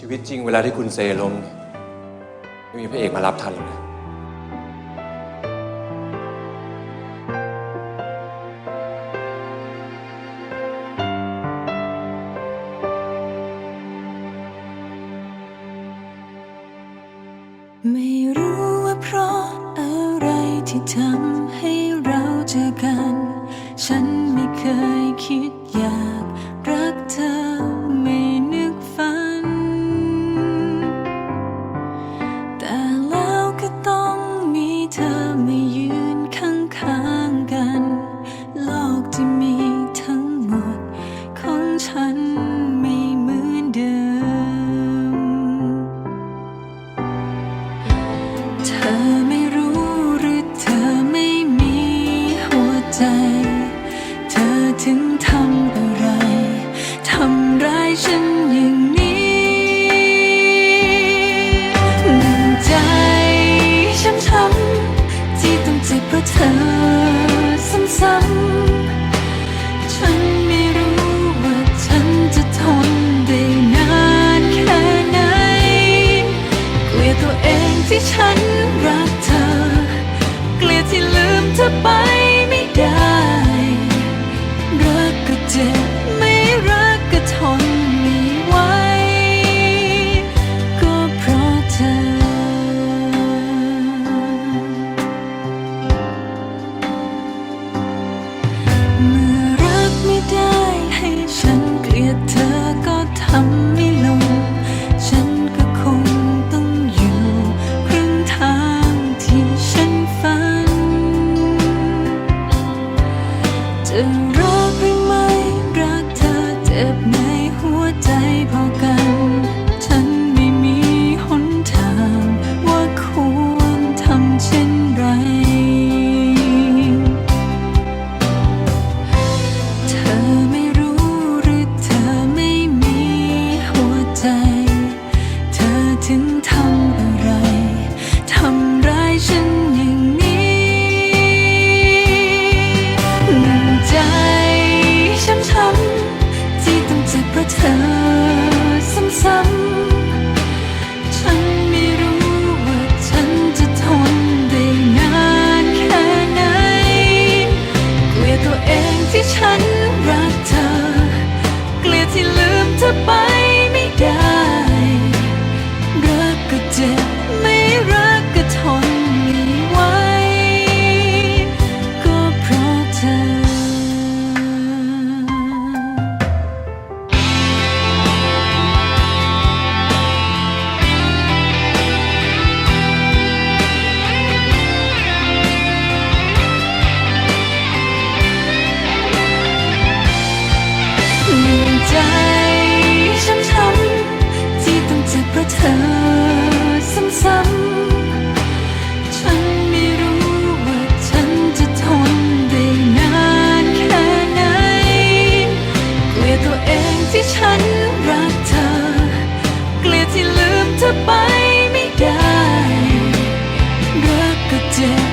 ชีวิตจริงเวลาที่คุณเซล้มไม่มีพระเอกมารับทันหรอกนะไม่รู้ว่าเพราะอะไรที่ทำให้เราเจอกัน ฉันไม่เคยคิดอยาก ทำอะไร ทำร้ายฉันอย่างนี้ดังใจช้ำช้ำที่ต้องเจ็บเพราะเธอซ้ำๆฉันไม่รู้ว่าฉันจะทนได้นานแค่ไหน เกลียดตัวเองที่ฉันรักเธอ เกลียดที่ลืมเธอไป 他 ที่ฉันรักเธอ เกลียดที่ลืมเธอไปไม่ได้ รักก็เจ็บ